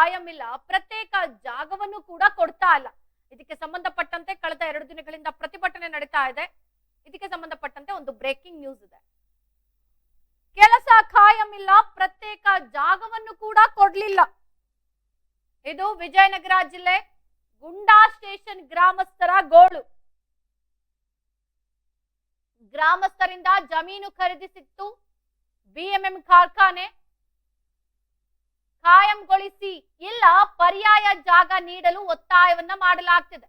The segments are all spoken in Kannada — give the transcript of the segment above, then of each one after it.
ಖಾಯಂ ಇಲ್ಲ, ಪ್ರತ್ಯೇಕ ಜಾಗವನ್ನು ಕೂಡ ಕೊಡ್ತಾ ಇಲ್ಲ. ಇದಕ್ಕೆ ಸಂಬಂಧಪಟ್ಟಂತೆ ಕಳೆದ ಎರಡು ದಿನಗಳಿಂದ ಪ್ರತಿಭಟನೆ ನಡೀತಾ ಇದೆ. ಇದಕ್ಕೆ ಸಂಬಂಧಪಟ್ಟಂತೆ ಒಂದು ಬ್ರೇಕಿಂಗ್ ನ್ಯೂಸ್ ಇದೆ. ಕೆಲಸ ಖಾಯಂ ಇಲ್ಲ, ಪ್ರತ್ಯೇಕ ಜಾಗವನ್ನು ಕೂಡ ಕೊಡ್ಲಿಲ್ಲ. ಇದು ವಿಜಯನಗರ ಜಿಲ್ಲೆ ಗುಂಡಾ ಸ್ಟೇಷನ್ ಗ್ರಾಮಸ್ಥರ ಗೋಳು. ಗ್ರಾಮಸ್ಥರಿಂದ ಜಮೀನು ಖರೀದಿಸಿತ್ತು ಬಿಎಂಎಂ ಕಾರ್ಖಾನೆ. ಕಾಯಂಗೊಳಿಸಿ ಇಲ್ಲ ಪರ್ಯಾಯ ಜಾಗ ನೀಡಲು ಒತ್ತಾಯವನ್ನ ಮಾಡಲಾಗ್ತಿದೆ.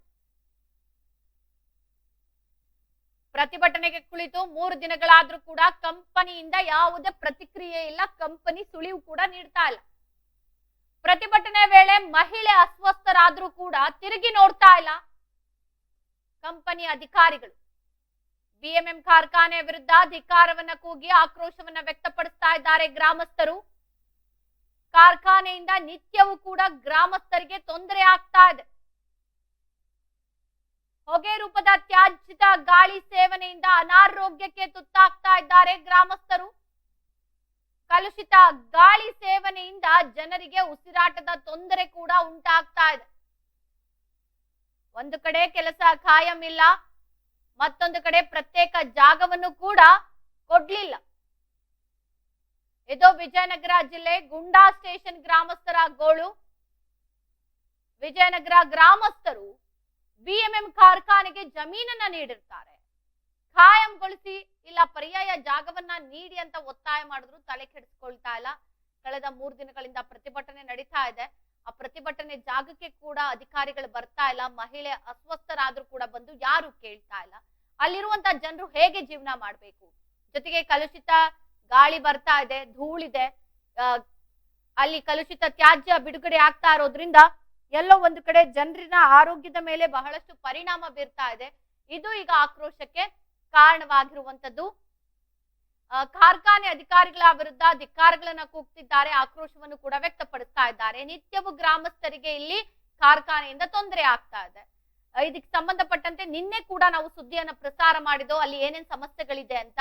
ಪ್ರತಿಭಟನೆಗೆ ಕುಳಿತು ಮೂರು ದಿನಗಳಾದ್ರೂ ಕೂಡ ಕಂಪನಿಯಿಂದ ಯಾವುದೇ ಪ್ರತಿಕ್ರಿಯೆ ಇಲ್ಲ, ಕಂಪನಿ ಸುಳಿವು ಕೂಡ ನೀಡ್ತಾ ಇಲ್ಲ. ಪ್ರತಿಭಟನೆ ವೇಳೆ ಮಹಿಳೆ ಅಸ್ವಸ್ಥರಾದ್ರೂ ಕೂಡ ತಿರುಗಿ ನೋಡ್ತಾ ಇಲ್ಲ. ಕಂಪನಿ ಅಧಿಕಾರಿಗಳು ಬಿಎಂಎಂ ಕಾರ್ಖಾನೆ ವಿರುದ್ಧ ಧಿಕಾರವನ್ನ ಕೂಗಿ ಆಕ್ರೋಶವನ್ನ ವ್ಯಕ್ತಪಡಿಸ್ತಾ ಇದ್ದಾರೆ ಗ್ರಾಮಸ್ಥರು. ಕಾರ್ಖಾನೆಯಿಂದ ನಿತ್ಯವೂ ಕೂಡ ಗ್ರಾಮಸ್ಥರಿಗೆ ತೊಂದರೆ ಆಗ್ತಾ ಇದೆ. ಹೊಗೆ ರೂಪದ ತ್ಯಾಜ್ಯದ ಗಾಳಿ ಸೇವನೆಯಿಂದ ಅನಾರೋಗ್ಯಕ್ಕೆ ತುತ್ತಾಗ್ತಾ ಇದ್ದಾರೆ ಗ್ರಾಮಸ್ಥರು. ಕಲುಷಿತ ಗಾಳಿ ಸೇವನೆಯಿಂದ ಜನರಿಗೆ ಉಸಿರಾಟದ ತೊಂದರೆ ಕೂಡ ಉಂಟಾಗ್ತಾ ಇದೆ. ಒಂದು ಕಡೆ ಕೆಲಸ ಖಾಯಂ ಇಲ್ಲ, ಮತ್ತೊಂದು ಕಡೆ ಪ್ರತ್ಯೇಕ ಜಾಗವನ್ನು ಕೂಡ ಕೊಡ್ಲಿಲ್ಲ. ಇದು ವಿಜಯನಗರ ಜಿಲ್ಲೆ ಗುಂಡಾ ಸ್ಟೇಷನ್ ಗ್ರಾಮಸ್ಥರ ಗೋಳು ವಿಜಯನಗರ ಗ್ರಾಮಸ್ಥರು ಬಿಎಂಎಂ ಕಾರ್ಖಾನೆಗೆ ಜಮೀನನ್ನ ನೀಡಿರ್ತಾರೆ. ಖಾಯಂಗೊಳಿಸಿ ಇಲ್ಲ ಪರ್ಯಾಯ ಜಾಗವನ್ನ ನೀಡಿ ಅಂತ ಒತ್ತಾಯ ಮಾಡಿದ್ರು, ತಲೆ ಕೆಡಿಸ್ಕೊಳ್ತಾ ಇಲ್ಲ. ಕಳೆದ ಮೂರು ದಿನಗಳಿಂದ ಪ್ರತಿಭಟನೆ ನಡೀತಾ ಇದೆ. ಆ ಪ್ರತಿಭಟನೆ ಜಾಗಕ್ಕೆ ಕೂಡ ಅಧಿಕಾರಿಗಳು ಬರ್ತಾ ಇಲ್ಲ. ಮಹಿಳೆ ಅಸ್ವಸ್ಥರಾದ್ರೂ ಕೂಡ ಬಂದು ಯಾರು ಕೇಳ್ತಾ ಇಲ್ಲ. ಅಲ್ಲಿರುವಂತ ಜನರು ಹೇಗೆ ಜೀವನ ಮಾಡ್ಬೇಕು? ಜೊತೆಗೆ ಕಲುಷಿತ ಗಾಳಿ ಬರ್ತಾ ಇದೆ, ಧೂಳಿದೆ ಅಲ್ಲಿ ಕಲುಷಿತ ತ್ಯಾಜ್ಯ ಬಿಡುಗಡೆ ಆಗ್ತಾ ಇರೋದ್ರಿಂದ ಎಲ್ಲೋ ಒಂದು ಕಡೆ ಜನರಿನ ಆರೋಗ್ಯದ ಮೇಲೆ ಬಹಳಷ್ಟು ಪರಿಣಾಮ ಬೀರ್ತಾ ಇದೆ. ಇದು ಈಗ ಆಕ್ರೋಶಕ್ಕೆ ಕಾರಣವಾಗಿರುವಂತದ್ದು ಕಾರ್ಖಾನೆ ಅಧಿಕಾರಿಗಳ ವಿರುದ್ಧ ಧಿಕ್ಕಾರಗಳನ್ನ ಕೂಗ್ತಿದ್ದಾರೆ, ಆಕ್ರೋಶವನ್ನು ಕೂಡ ವ್ಯಕ್ತಪಡಿಸ್ತಾ ಇದ್ದಾರೆ. ನಿತ್ಯವೂ ಗ್ರಾಮಸ್ಥರಿಗೆ ಇಲ್ಲಿ ಕಾರ್ಖಾನೆಯಿಂದ ತೊಂದರೆ ಆಗ್ತಾ ಇದೆ. ಇದಕ್ಕೆ ಸಂಬಂಧಪಟ್ಟಂತೆ ನಿನ್ನೆ ಕೂಡ ನಾವು ಸುದ್ದಿಯನ್ನ ಪ್ರಸಾರ ಮಾಡಿದೋ ಅಲ್ಲಿ ಏನೇನ್ ಸಮಸ್ಯೆಗಳಿದೆ ಅಂತ.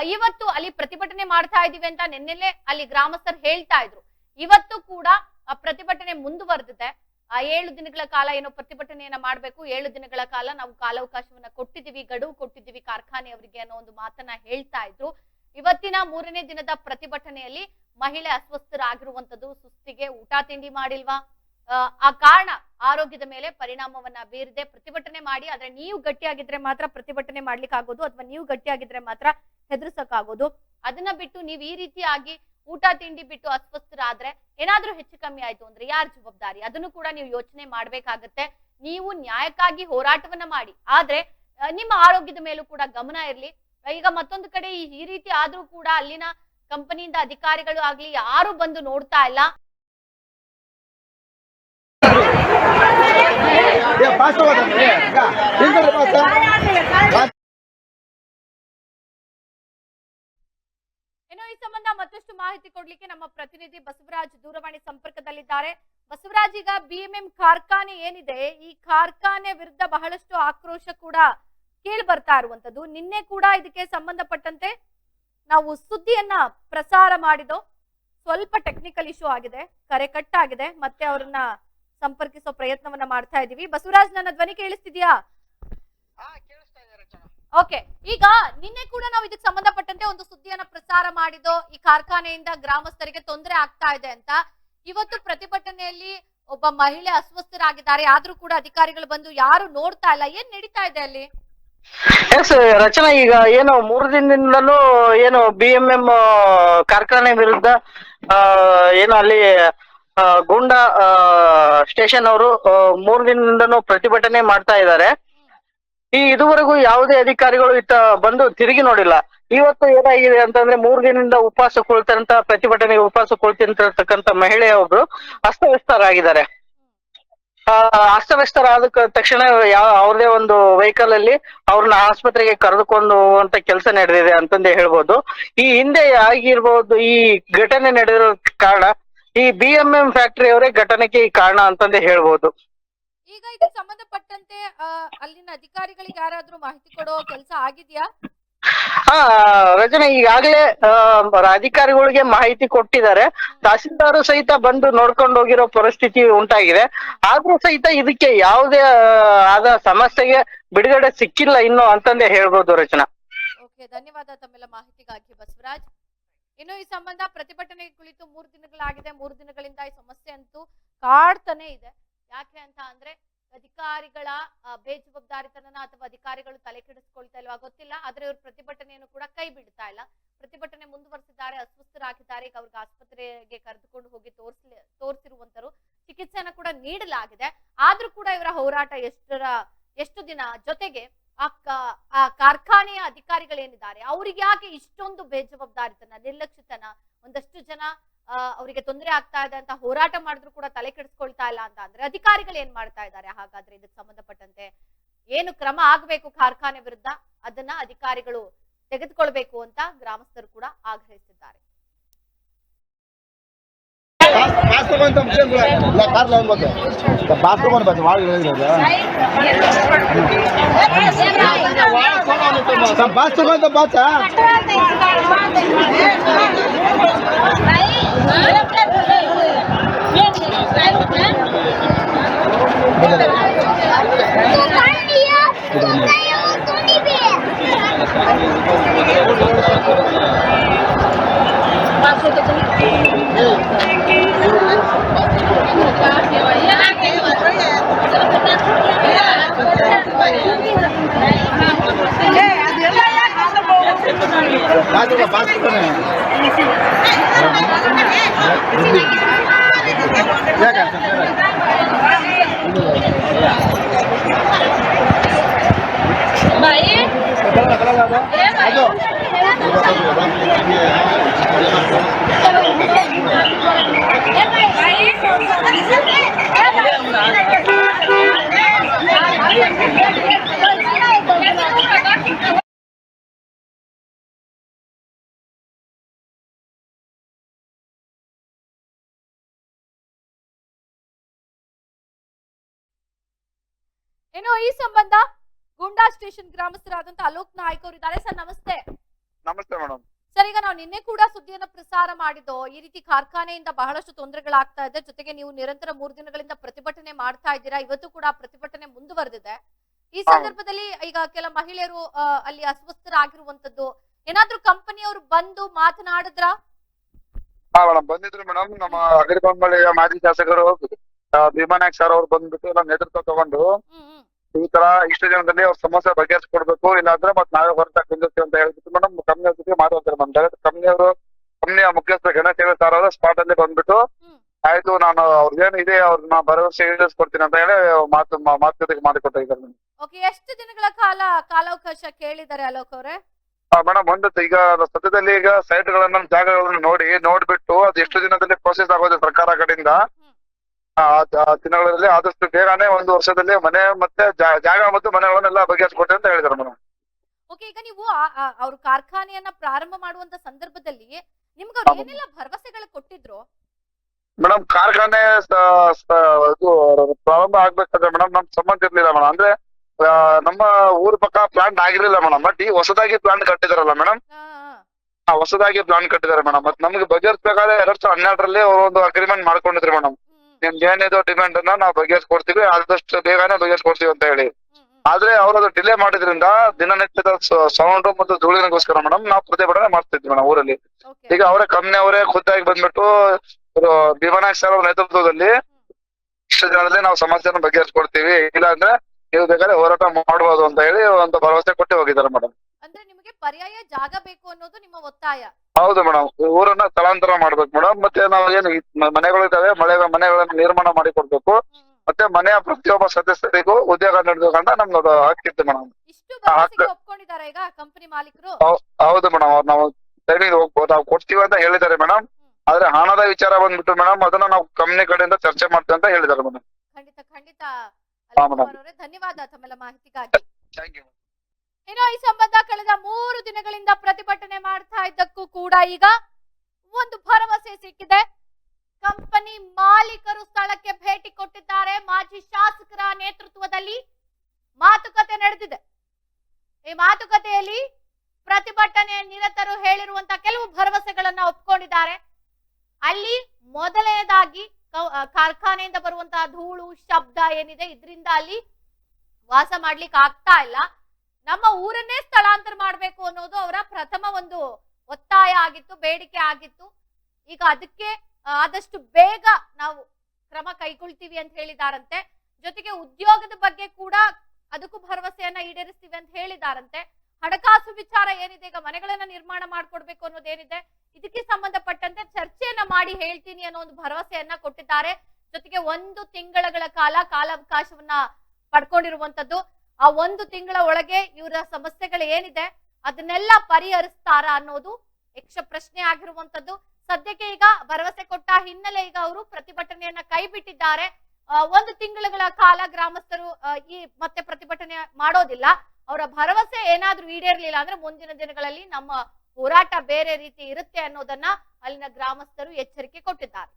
ಇವತ್ತು ಅಲ್ಲಿ ಪ್ರತಿಭಟನೆ ಮಾಡ್ತಾ ಇದೀವಿ ಅಂತ ನಿನ್ನೆಲೆ ಅಲ್ಲಿ ಗ್ರಾಮಸ್ಥರು ಹೇಳ್ತಾ ಇದ್ರು. ಇವತ್ತು ಕೂಡ, ಆ, ಪ್ರತಿಭಟನೆ ಮುಂದುವರೆದಿದೆ. ಆ, ಏಳು ದಿನಗಳ ಕಾಲ ಏನೋ ಪ್ರತಿಭಟನೆಯನ್ನ ಮಾಡ್ಬೇಕು, ಏಳು ದಿನಗಳ ಕಾಲ ನಾವು ಕಾಲಾವಕಾಶವನ್ನ ಕೊಟ್ಟಿದ್ದೀವಿ, ಗಡುವು ಕೊಟ್ಟಿದ್ದೀವಿ ಕಾರ್ಖಾನೆಯವರಿಗೆ ಅನ್ನೋ ಒಂದು ಮಾತನ್ನ ಹೇಳ್ತಾ ಇದ್ರು. ಇವತ್ತಿನ ಮೂರನೇ ದಿನದ ಪ್ರತಿಭಟನೆಯಲ್ಲಿ ಮಹಿಳೆ ಅಸ್ವಸ್ಥರಾಗಿರುವಂತದ್ದು ಸುಸ್ತಿಗೆ ಊಟ ತಿಂಡಿ ಮಾಡಿಲ್ವಾ? ಆ, ಕಾರಣ ಆರೋಗ್ಯದ ಮೇಲೆ ಪರಿಣಾಮವನ್ನ ಬೀರದೆ ಪ್ರತಿಭಟನೆ ಮಾಡಿ ಆದ್ರೆ ನೀವು ಗಟ್ಟಿಯಾಗಿದ್ರೆ ಮಾತ್ರ ಪ್ರತಿಭಟನೆ ಮಾಡ್ಲಿಕ್ಕೆ ಆಗೋದು ಅಥವಾ ನೀವು ಗಟ್ಟಿಯಾಗಿದ್ರೆ ಮಾತ್ರ ಹೆದರ್ಸಕ್ಕಾಗೋದು. ಅದನ್ನ ಬಿಟ್ಟು ನೀವು ಈ ರೀತಿಯಾಗಿ ಊಟ ತಿಂಡಿ ಬಿಟ್ಟು ಅಸ್ವಸ್ಥರಾದ್ರೆ ಏನಾದ್ರೂ ಹೆಚ್ಚು ಕಮ್ಮಿ ಆಯ್ತು ಅಂದ್ರೆ ಯಾರ ಜವಾಬ್ದಾರಿ? ಅದನ್ನು ಕೂಡ ನೀವು ಯೋಚನೆ ಮಾಡ್ಬೇಕಾಗತ್ತೆ. ನೀವು ನ್ಯಾಯಕ್ಕಾಗಿ ಹೋರಾಟವನ್ನ ಮಾಡಿ. ಆದ್ರೆ ನಿಮ್ಮ ಆರೋಗ್ಯದ ಮೇಲೂ ಕೂಡ ಗಮನ ಇರಲಿ. ಈಗ ಮತ್ತೊಂದು ಕಡೆ ಈ ರೀತಿ ಆದ್ರೂ ಕೂಡ ಅಲ್ಲಿನ ಕಂಪನಿಯಿಂದ ಅಧಿಕಾರಿಗಳು ಆಗ್ಲಿ ಯಾರು ಬಂದು ನೋಡ್ತಾ ಇಲ್ಲ. ಇನ್ನು ಈ ಸಂಬಂಧ ಮತ್ತಷ್ಟು ಮಾಹಿತಿ ಕೊಡ್ಲಿಕ್ಕೆ ನಮ್ಮ ಪ್ರತಿನಿಧಿ ಬಸವರಾಜ್ ದೂರವಾಣಿ ಸಂಪರ್ಕದಲ್ಲಿದ್ದಾರೆ. ಬಸವರಾಜ್ ಈಗ ಬಿಎಂಎಂ ಕಾರ್ಖಾನೆ ಏನಿದೆ? ಈ ಕಾರ್ಖಾನೆ ವಿರುದ್ಧ ಬಹಳಷ್ಟು ಆಕ್ರೋಶ ಕೂಡ ಕೇಳಿ ಬರ್ತಾ ಇರುವಂತದ್ದು ನಿನ್ನೆ ಕೂಡ ಇದಕ್ಕೆ ಸಂಬಂಧಪಟ್ಟಂತೆ ನಾವು ಸುದ್ದಿಯನ್ನ ಪ್ರಸಾರ ಮಾಡಿದೋ ಸ್ವಲ್ಪ ಟೆಕ್ನಿಕಲ್ ಇಶ್ಯೂ ಆಗಿದೆ ಕರೆ ಕಟ್ ಆಗಿದೆ ಮತ್ತೆ ಅವ್ರನ್ನ ಸಂಪರ್ಕಿಸೋ ಪ್ರಯತ್ನವನ್ನ ಮಾಡ್ತಾ ಇದೀವಿ. ಬಸವರಾಜ್ ನನ್ನ ಧ್ವನಿ ಕೇಳಿಸ್ತಿದ್ಯಾ? ಓಕೆ ಈಗ ನಿನ್ನೆ ಕೂಡ ನಾವು ಇದಕ್ಕೆ ಸಂಬಂಧಪಟ್ಟಂತೆ ಒಂದು ಸುದ್ದಿಯನ್ನ ಪ್ರಸಾರ ಮಾಡಿದ್ದು ಈ ಕಾರ್ಖಾನೆಯಿಂದ ಗ್ರಾಮಸ್ಥರಿಗೆ ತೊಂದರೆ ಆಗ್ತಾ ಇದೆ ಅಂತ. ಇವತ್ತು ಪ್ರತಿಭಟನೆಯಲ್ಲಿ ಒಬ್ಬ ಮಹಿಳೆ ಅಸ್ವಸ್ಥರಾಗಿದ್ದಾರೆ. ಆದ್ರೂ ಕೂಡ ಅಧಿಕಾರಿಗಳು ಬಂದು ಯಾರು ನೋಡ್ತಾ ಇಲ್ಲ. ಏನ್ ನಡೀತಾ ಇದೆ ಅಲ್ಲಿ? ಎಸ್ ರಚನಾ ಈಗ ಏನು ಮೂರು ದಿನದಿಂದಲೂ ಏನು ಬಿ ಎಂ ಎಂ ಕಾರ್ಖಾನೆ ವಿರುದ್ಧ ಏನು ಅಲ್ಲಿ ಗೂಂಡಾ ಸ್ಟೇಷನ್ ಅವರು ಮೂರು ದಿನದಿಂದನೂ ಪ್ರತಿಭಟನೆ ಮಾಡ್ತಾ ಇದ್ದಾರೆ. ಈ ಇದುವರೆಗೂ ಯಾವುದೇ ಅಧಿಕಾರಿಗಳು ಇತ್ತ ಬಂದು ತಿರುಗಿ ನೋಡಿಲ್ಲ. ಇವತ್ತು ಏನಾಗಿದೆ ಅಂತಂದ್ರೆ ಮೂರು ದಿನದಿಂದ ಉಪವಾಸ ಕುಳಿತಂತ ಪ್ರತಿಭಟನೆ ಉಪವಾಸ ಕುಳಿತಿರ್ತಕ್ಕಂತ ಮಹಿಳೆಯೊಬ್ರು ಅಸ್ತವ್ಯಸ್ತರಾಗಿದ್ದಾರೆ. ಆ, ಅಸ್ತವ್ಯಸ್ತರಾದ ತಕ್ಷಣ ಯಾವ ಅವ್ರದೇ ಒಂದು ವೆಹಿಕಲ್ ಅಲ್ಲಿ ಅವ್ರನ್ನ ಆಸ್ಪತ್ರೆಗೆ ಕರೆದುಕೊಂಡು ಅಂತ ಕೆಲಸ ನಡೆದಿದೆ ಅಂತಂದೇ ಹೇಳ್ಬೋದು. ಈ ಹಿಂದೆ ಆಗಿರ್ಬೋದು ಈ ಘಟನೆ ನಡೆದಿರೋ ಕಾರಣ ಈ ಬಿ ಎಂ ಎಂ ಫ್ಯಾಕ್ಟರಿ ಅವರೇ ಘಟನೆಗೆ ಈ ಕಾರಣ ಅಂತಂದೇ ಹೇಳ್ಬೋದು. ಈಗ ಇದು ಸಂಬಂಧಪಟ್ಟಂತೆ ಅಲ್ಲಿನ ಅಧಿಕಾರಿಗಳಿಗೆ ಯಾರಾದ್ರೂ ಮಾಹಿತಿ ಕೊಡೋ ಕೆಲಸ ಆಗಿದ್ಯಾ? ಹಾ ರಚನೆ ಈಗಾಗಲೇ ಅಧಿಕಾರಿಗಳಿಗೆ ಮಾಹಿತಿ ಕೊಟ್ಟಿದ್ದಾರೆ. ತಹಸೀಲ್ದಾರ್ ಸಹಿತ ಬಂದು ನೋಡ್ಕೊಂಡು ಹೋಗಿರೋ ಪರಿಸ್ಥಿತಿ ಉಂಟಾಗಿದೆ. ಆದ್ರೂ ಸಹಿತ ಇದಕ್ಕೆ ಯಾವುದೇ ಆದ ಸಮಸ್ಯೆಗೆ ಬಿಡುಗಡೆ ಸಿಕ್ಕಿಲ್ಲ ಇನ್ನು ಅಂತಂದೇ ಹೇಳ್ಬೋದು ರಚನಾ ಓಕೆ ಧನ್ಯವಾದ ತಮ್ಮೆಲ್ಲ ಮಾಹಿತಿಗಾಗಿ ಬಸವರಾಜ್. ಇನ್ನು ಈ ಸಂಬಂಧ ಪ್ರತಿಭಟನೆ ಕುಳಿತು ಮೂರು ದಿನಗಳಾಗಿದೆ, ಮೂರು ದಿನಗಳಿಂದ ಈ ಸಮಸ್ಯೆ ಅಂತೂ ಕಾಡ್ತಾನೆ ಇದೆ. ಯಾಕೆ ಅಂತ ಅಂದ್ರೆ ಅಧಿಕಾರಿಗಳ ಬೇಜವಾಬ್ದಾರಿತನ ಅಥವಾ ಅಧಿಕಾರಿಗಳು ತಲೆ ಕೆಡಿಸ್ಕೊಳ್ತಾ ಇಲ್ವಾ ಗೊತ್ತಿಲ್ಲ. ಆದ್ರೆ ಇವರು ಪ್ರತಿಭಟನೆಯನ್ನು ಕೂಡ ಕೈ ಬಿಡ್ತಾ ಇಲ್ಲ. ಪ್ರತಿಭಟನೆ ಮುಂದುವರೆಸಿದ್ದಾರೆ, ಅಸ್ವಸ್ಥರಾಗಿದ್ದಾರೆ. ಈಗ ಅವ್ರಿಗೆ ಆಸ್ಪತ್ರೆಗೆ ಕರೆದುಕೊಂಡು ಹೋಗಿ ತೋರಿಸ್ಲಿ, ತೋರಿಸಿರುವಂತರು ಚಿಕಿತ್ಸೆಯನ್ನು ಕೂಡ ನೀಡಲಾಗಿದೆ. ಆದ್ರೂ ಕೂಡ ಇವರ ಹೋರಾಟ ಎಷ್ಟರ, ಎಷ್ಟು ದಿನ ಜೊತೆಗೆ ಆ ಕಾರ್ಖಾನೆಯ ಅಧಿಕಾರಿಗಳೇನಿದ್ದಾರೆ, ಅವ್ರಿಗೆ ಯಾಕೆ ಇಷ್ಟೊಂದು ಬೇಜವಾಬ್ದಾರಿತನ ನಿರ್ಲಕ್ಷ್ಯತನ, ಒಂದಷ್ಟು ಜನ ಅವರಿಗೆ ತೊಂದರೆ ಆಗ್ತಾ ಇದೆ ಅಂತ ಹೋರಾಟ ಮಾಡಿದ್ರು ಕೂಡ ತಲೆ ಕೆಡಿಸ್ಕೊಳ್ತಾ ಇಲ್ಲ ಅಂತ ಅಂದ್ರೆ ಅಧಿಕಾರಿಗಳು ಏನ್ ಮಾಡ್ತಾ ಇದ್ದಾರೆ? ಹಾಗಾದ್ರೆ ಇದಕ್ಕೆ ಸಂಬಂಧಪಟ್ಟಂತೆ ಏನು ಕ್ರಮ ಆಗ್ಬೇಕು ಕಾರ್ಖಾನೆ ವಿರುದ್ಧ? ಅದನ್ನ ಅಧಿಕಾರಿಗಳು ತೆಗೆದುಕೊಳ್ಬೇಕು ಅಂತ ಗ್ರಾಮಸ್ಥರು ಕೂಡ ಆಗ್ರಹಿಸಿದ್ದಾರೆ. ಇಲ್ಲ ಕಾರ್ ಲೈನ್ ಬಂದೆ ಪಾಸ್ ತಗೊಂಡು ಬಂದೆ ಮಾಡಿ ಪಾಸ್ ತಗೊಂತ ಪಾಸ ಪಾಸ್ ಅದು ಇನ್ನು ಈ ಸಂಬಂಧ ಗುಂಡಾ ಸ್ಟೇಷನ್ ಗ್ರಾಮಸ್ಥರಾದಂತ ಅಲೋಕ್ ನಾಯ್ಕ ಅವರು ಇದ್ದಾರೆ ಸರ್ ನಮಸ್ತೆ. ನಮಸ್ತೆ ಮೇಡಮ್ ಸರ್ ಈಗ ನಾವು ನಿನ್ನೆ ಕೂಡ ಸುದ್ದಿಯನ್ನ ಪ್ರಸಾರ ಮಾಡಿದ್ದು ಈ ರೀತಿ ಕಾರ್ಖಾನೆಯಿಂದ ಬಹಳಷ್ಟು ತೊಂದರೆಗಳಾಗ್ತಾ ಇದೆ. ಜೊತೆಗೆ ನೀವು ನಿರಂತರ ಮೂರು ದಿನಗಳಿಂದ ಪ್ರತಿಭಟನೆ ಮಾಡ್ತಾ ಇದ್ದೀರಾ. ಇವತ್ತು ಕೂಡ ಪ್ರತಿಭಟನೆ ಮುಂದುವರೆದಿದೆ. ಈ ಸಂದರ್ಭದಲ್ಲಿ ಈಗ ಕೆಲ ಮಹಿಳೆಯರು ಅಲ್ಲಿ ಅಸ್ವಸ್ಥರಾಗಿರುವಂತದ್ದು ಏನಾದ್ರೂ ಕಂಪನಿಯವರು ಬಂದು ಮಾತನಾಡಿದ್ರ? ಹಾ ಮೇಡಮ್ ಬಂದಿದ್ರು ಮೇಡಮ್ ನಮ್ಮ ಅಗರಿಬೊಮ್ಮಳಿಯ ಮಾಜಿ ಶಾಸಕರು ಭೀಮಾನಾಯ್ಕ ಭೀಮಾ ನಾಯ್ಕ್ ಸರ್ ಅವ್ರು ಬಂದ್ಬಿಟ್ಟು ನಮ್ಮ ನೇತೃತ್ವ ತಗೊಂಡು ಈ ತರ ಇಷ್ಟು ಜನದಲ್ಲಿ ಅವ್ರ ಸಮಸ್ಯೆ ಬಗೆಹರಿಸ್ಕೊಡ್ಬೇಕು ಇಲ್ಲಾಂದ್ರೆ ಮತ್ತೆ ನಾವೇ ಹೊರತಾಗಿ ನಿಲ್ಲಿಸ್ತೀವಿ ಅಂತ ಹೇಳ್ಬಿಟ್ಟು ಮೇಡಮ್ ಕಂಪ್ನಿ ಜೊತೆ ಮಾತಾಡ್ತಾರೆ ಮೇಡಮ್ ಡೈರೆಕ್ಟ್ ಕಂಪ್ನಿಯವರು ಕಂಪ್ನಿಯ ಮುಖ್ಯಸ್ಥ ಘನಸೇವೆ ಸರ್ ಅವರು ಸ್ಪಾಟ್ ಅಲ್ಲಿ ಬಂದ್ಬಿಟ್ಟು. ಆಯ್ತು ನಾನು ಅವ್ರಿಗೇನು ಇದೆ ಅವ್ರನ್ನ ಭರವಸೆ ಈಡೇರಿಸ್ಕೊಡ್ತೀನಿ ಅಂತ ಹೇಳಿ ಮಾತು ಮಾತುಕತೆಗೆ ಮಾಡಿಕೊಟ್ಟಿದ್ದಾರೆ ಮೇಡಮ್ ಓಕೆ ಎಷ್ಟು ದಿನಗಳ ಕಾಲ ಕಾಲಾವಕಾಶ ಕೇಳಿದ್ದಾರೆ ಅಲೋಕ್ ಅವರೇ? ಮೇಡಮ್ ಒಂದು ಈಗ ಸದ್ಯದಲ್ಲಿ ಈಗ ಸೈಟ್ ಗಳನ್ನ ಜಾಗಗಳನ್ನ ನೋಡಿ ನೋಡ್ಬಿಟ್ಟು ಅದು ಎಷ್ಟು ದಿನದಲ್ಲಿ ಪ್ರೋಸೆಸ್ ಆಗೋದು ಸರ್ಕಾರ ಕಡೆಯಿಂದ. ದಿನಗಳಲ್ಲಿ ಆದಷ್ಟು ಬೇಗನೆ ಒಂದು ವರ್ಷದಲ್ಲಿ ಮನೆ ಮತ್ತೆ ಜಾಗ ಮತ್ತು ಮನೆಗಳನ್ನೆಲ್ಲ ಬಗೆಹರಿಸಿಕೊಟ್ಟೆ ಅಂತ ಹೇಳಿದಾರೆ ಮೇಡಮ್. ಓಕೆ ಈಗ ನೀವು ಅವ್ರ ಕಾರ್ಖಾನೆಯನ್ನ ಪ್ರಾರಂಭ ಮಾಡುವಂತ ಸಂದರ್ಭದಲ್ಲಿ ನಿಮ್ಗೆ ಅವ್ರು ಏನೆಲ್ಲ ಭರವಸೆಗಳು ಕೊಟ್ಟಿದ್ರು? ಮೇಡಮ್ ಕಾರ್ಖಾನೆ ಇದು ಪ್ರಾರಂಭ ಆಗ್ಬೇಕಾದ್ರೆ ಮೇಡಮ್ ನಮ್ ಸಂಬಂಧ ಇರ್ಲಿಲ್ಲ ಮೇಡಮ್. ಅಂದ್ರೆ ನಮ್ಮ ಊರ್ ಪಕ್ಕ ಪ್ಲಾಂಟ್ ಆಗಿರ್ಲಿಲ್ಲ ಮೇಡಮ್. ಬಟ್ ಈ ಹೊಸದಾಗಿ ಪ್ಲಾಂಟ್ ಕಟ್ಟಿದಾರಲ್ಲ ಮೇಡಮ್? ಹೊಸದಾಗಿ ಪ್ಲಾಂಟ್ ಕಟ್ಟಿದ್ದಾರೆ ಮೇಡಮ್. ಮತ್ತೆ ನಮ್ಗೆ ಬಗೆಹರಿಸಬೇಕಾದ್ರೆ ಎರಡ್ ಸಾವಿರದ ಹನ್ನೆರಡರಲ್ಲಿ ಅವರು ಒಂದು ಅಗ್ರಿಮೆಂಟ್ ಮಾಡ್ಕೊಂಡಿದ್ರು ಮೇಡಮ್. ನಿಮ್ಗೆ ಏನಿದು ಡಿಮ್ಯಾಂಡ್ ಅನ್ನ ನಾವು ಬಗೆಹರಿಸ್ಕೊಡ್ತೀವಿ ಆದಷ್ಟು ಬೇಗನೆ ಬಗೆಹರಿಸ್ಕೊಡ್ತೀವಿ ಅಂತ ಹೇಳಿ. ಆದ್ರೆ ಅವ್ರು ಅದು ಡಿಲೇ ಮಾಡಿದ್ರಿಂದ ದಿನನಿತ್ಯದ ಸೌಂಡ್ ಮತ್ತು ಧೂಳಿನಗೋಸ್ಕರ ಮೇಡಮ್ ನಾವು ಪ್ರತಿಭಟನೆ ಮಾಡ್ತಿದ್ವಿ ಮೇಡಮ್ ಊರಲ್ಲಿ. ಈಗ ಅವರೇ ಕಮ್ಮಿ ಅವರೇ ಖುದ್ದಾಗಿ ಬಂದ್ಬಿಟ್ಟು ಭೀಮನಾಯ್ ಭೀಮನಾಯಕ್ ಸರ್ ಅವ್ರ ನೇತೃತ್ವದಲ್ಲಿ ಇಷ್ಟು ದಿನದಲ್ಲಿ ನಾವು ಸಮಸ್ಯೆನ ಬಗೆಹರಿಸ್ಕೊಡ್ತೀವಿ ಇಲ್ಲ ಅಂದ್ರೆ ನೀವು ಬೇಕಾದ್ರೆ ಹೋರಾಟ ಮಾಡಬಹುದು ಅಂತ ಹೇಳಿ ಒಂದು ಭರವಸೆ ಕೊಟ್ಟು ಹೋಗಿದ್ದಾರೆ ಮೇಡಮ್ ಅಂದ್ರೆ ನಿಮಗೆ ಪರ್ಯಾಯ ಜಾಗ ಬೇಕು ಅನ್ನೋದು ನಿಮ್ಮ ಒತ್ತಾಯ? ಹೌದು ಮೇಡಮ್. ಊರನ್ನ ಸ್ಥಳಾಂತರ ಮಾಡ್ಬೇಕು ಮೇಡಮ್. ಮತ್ತೆ ನಾವು ಏನು ಮನೆಗಳು ಇದಾವೆ ಮನೆಗಳಿದಾವೆ ಮಳೆ ಮನೆಗಳನ್ನ ನಿರ್ಮಾಣ ಮಾಡಿ ಕೊಡ್ಬೇಕು. ಮತ್ತೆ ಮನೆಯ ಪ್ರತಿಯೊಬ್ಬ ಸದಸ್ಯರಿಗೂ ಉದ್ಯೋಗ ನೀಡಬೇಕಂತ ನಮ್ದು ಹಾಕಿತ್ತು ಮೇಡಮ್. ಹೌದು ಮೇಡಮ್. ಅವ್ರು ನಾವು ಟೈಮಿಗೆ ಹೋಗ್ಬೋದು ನಾವು ಕೊಡ್ತೀವಿ ಅಂತ ಹೇಳಿದ್ದಾರೆ ಮೇಡಮ್. ಆದ್ರೆ ಹಣದ ವಿಚಾರ ಬಂದ್ಬಿಟ್ಟು ಮೇಡಮ್ ಅದನ್ನ ನಾವು ಕಂಪ್ನಿ ಕಡೆಯಿಂದ ಚರ್ಚೆ ಮಾಡ್ತೀವಿ ಅಂತ ಹೇಳಿದ್ದಾರೆ ಮೇಡಮ್. ಖಂಡಿತ ಖಂಡಿತ. ಧನ್ಯವಾದ ತಮ್ಮೆಲ್ಲ ಮಾಹಿತಿಗಾಗಿ. ಥ್ಯಾಂಕ್ ಯು ಇನ್ನು ಈ ಸಂಬಂಧ ಕಳೆದ ಮೂರು ದಿನಗಳಿಂದ ಪ್ರತಿಭಟನೆ ಮಾಡ್ತಾ ಇದ್ದಕ್ಕೂ ಕೂಡ ಈಗ ಒಂದು ಭರವಸೆ ಸಿಕ್ಕಿದೆ. ಕಂಪನಿ ಮಾಲೀಕರು ಸ್ಥಳಕ್ಕೆ ಭೇಟಿ ಕೊಟ್ಟಿದ್ದಾರೆ. ಮಾಜಿ ಶಾಸಕರ ನೇತೃತ್ವದಲ್ಲಿ ಮಾತುಕತೆ ನಡೆದಿದೆ. ಈ ಮಾತುಕತೆಯಲ್ಲಿ ಪ್ರತಿಭಟನೆ ನಿರತರು ಹೇಳಿರುವಂತ ಕೆಲವು ಭರವಸೆಗಳನ್ನ ಒಪ್ಕೊಂಡಿದ್ದಾರೆ. ಅಲ್ಲಿ ಮೊದಲನೇದಾಗಿ ಕಾರ್ಖಾನೆಯಿಂದ ಬರುವಂತಹ ಧೂಳು, ಶಬ್ದ ಏನಿದೆ, ಇದರಿಂದ ಅಲ್ಲಿ ವಾಸ ಮಾಡ್ಲಿಕ್ಕೆ ಆಗ್ತಾ ಇಲ್ಲ. ನಮ್ಮ ಊರನ್ನೇ ಸ್ಥಳಾಂತರ ಮಾಡ್ಬೇಕು ಅನ್ನೋದು ಅವರ ಪ್ರಥಮ ಒಂದು ಒತ್ತಾಯ ಆಗಿತ್ತು, ಬೇಡಿಕೆ ಆಗಿತ್ತು. ಈಗ ಅದಕ್ಕೆ ಆದಷ್ಟು ಬೇಗ ನಾವು ಕ್ರಮ ಕೈಗೊಳ್ತೀವಿ ಅಂತ ಹೇಳಿದಾರಂತೆ. ಜೊತೆಗೆ ಉದ್ಯೋಗದ ಬಗ್ಗೆ ಕೂಡ ಅದಕ್ಕೂ ಭರವಸೆಯನ್ನ ಈಡೇರಿಸ್ತೀವಿ ಅಂತ ಹೇಳಿದಾರಂತೆ. ಹಣಕಾಸು ವಿಚಾರ ಏನಿದೆ, ಈಗ ಮನೆಗಳನ್ನ ನಿರ್ಮಾಣ ಮಾಡ್ಕೊಡ್ಬೇಕು ಅನ್ನೋದೇನಿದೆ ಇದಕ್ಕೆ ಸಂಬಂಧಪಟ್ಟಂತೆ ಚರ್ಚೆಯನ್ನ ಮಾಡಿ ಹೇಳ್ತೀನಿ ಅನ್ನೋ ಒಂದು ಭರವಸೆಯನ್ನ ಕೊಟ್ಟಿದ್ದಾರೆ. ಜೊತೆಗೆ ಒಂದು ತಿಂಗಳ ಕಾಲ, ಕಾಲಾವಕಾಶವನ್ನ ಪಡ್ಕೊಂಡಿರುವಂತದ್ದು. ಆ ಒಂದು ತಿಂಗಳ ಒಳಗೆ ಇವರ ಸಮಸ್ಯೆಗಳು ಏನಿದೆ ಅದನ್ನೆಲ್ಲ ಪರಿಹರಿಸ್ತಾರ ಅನ್ನೋದು ಯಕ್ಷ ಪ್ರಶ್ನೆ ಆಗಿರುವಂತದ್ದು ಸದ್ಯಕ್ಕೆ ಈಗ ಭರವಸೆ ಕೊಟ್ಟ ಹಿನ್ನೆಲೆ ಈಗ ಅವರು ಪ್ರತಿಭಟನೆಯನ್ನ ಕೈ ಬಿಟ್ಟಿದ್ದಾರೆ ಒಂದು ತಿಂಗಳ ಕಾಲ ಗ್ರಾಮಸ್ಥರು ಈ ಮತ್ತೆ ಪ್ರತಿಭಟನೆ ಮಾಡೋದಿಲ್ಲ. ಅವರ ಭರವಸೆ ಏನಾದ್ರೂ ಈಡೇರ್ಲಿಲ್ಲ ಅಂದ್ರೆ ಮುಂದಿನ ದಿನಗಳಲ್ಲಿ ನಮ್ಮ ಹೋರಾಟ ಬೇರೆ ರೀತಿ ಇರುತ್ತೆ ಅನ್ನೋದನ್ನ ಅಲ್ಲಿನ ಗ್ರಾಮಸ್ಥರು ಎಚ್ಚರಿಕೆ ಕೊಟ್ಟಿದ್ದಾರೆ.